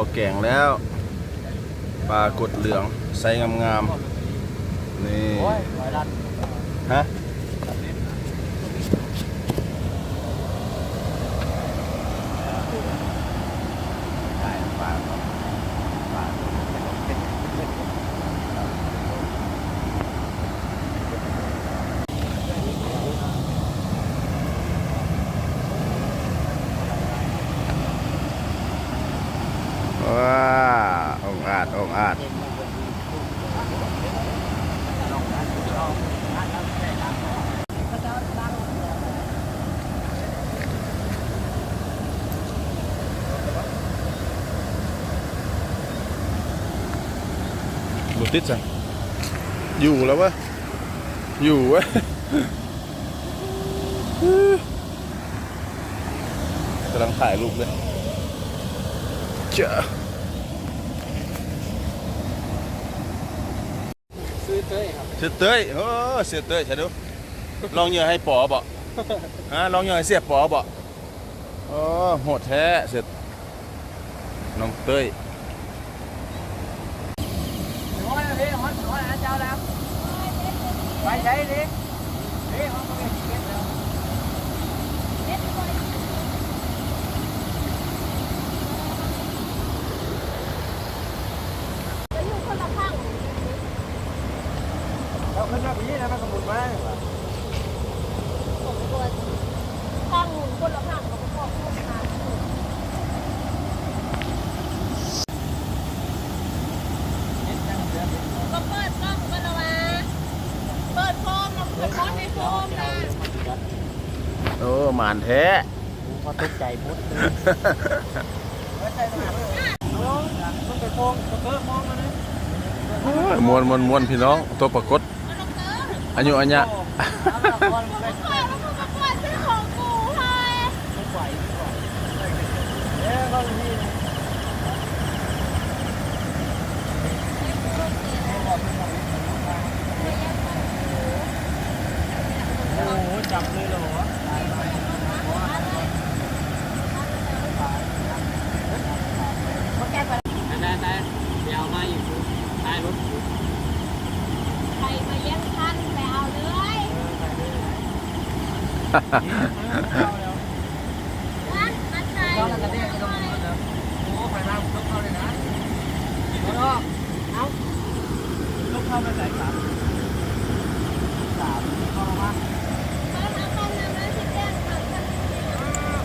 อแกงแล้วปลากดเหลืองไซส์งามๆนี่โอ้ยร้อยลันฮะว้า องอาจองอาจบุติดจ้ะอยู่แล้ววะอยู่เวะกำลังถ่ายรูปเลยเจ้า ซื้อ เต้ยครับเสียเต้ยเออเสียเต้ยใช่ดูลองเหยื่อให้ปอบ่ฮะลองเหยื่อให้เสียปอบ่เออโหดแท้เสียน้องเต้ยร้อยนะพี่ร้อยร้อยนะเจ้าแล้วไปใช้ดิพี่เขาไม่ได้เก็บแล้ว จะอยู่คนละข้าง เราขึ้นมาพี่นะมันสมุนมาผมตัวข้างหมุนคนละข้างของพ่อคนละข้างก็เปิดกล้องกันละวะเปิดโฟมนะเปิดบอสในโฟมนะโอ้หมานแท้พอตกใจมุดเลยไม่ใช่หนาเลยลงต้องไปโค้งตะเกียบมองมาเลยมวนมวนมวนพี่น้องตัวปรากฏมันต้ องเจออายุอันเนี้ยพ่อแล้วมึงมาปล่อยซื้อของกูให้ไม่ไหวเอ๊ะเขาจะนี่โอ้โหจับเลยเหรอ ได้ได้เดี๋ยวมาอยู่ท้ายรถ ใครมาเลี้ยงท่านไปเอาเลยนั่นมันใคร เข้าแล้วกันเนี่ยไม่ต้องมาแล้วโอ้ไปมาต้องเข้าเลยนะแล้วก็เอาต้องเข้าไปไหนครับสามเข้ามา เ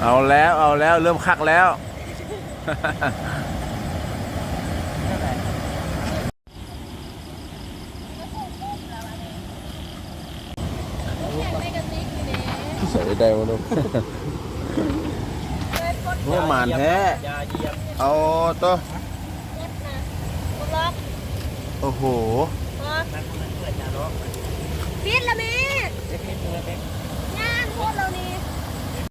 เอาแล้วเอาแล้วเริ่มคักแล้ว เท่าไหร่ ใส่ได้วะลูกโอ้หมานแท้ยาเยี่ยมเอาตัวล็อกโอ้โหนั่นคนนั้นเกิดยาล็อกปิดละแม่เล็กนิดเดียวเล็กงานพวกเรานี่เ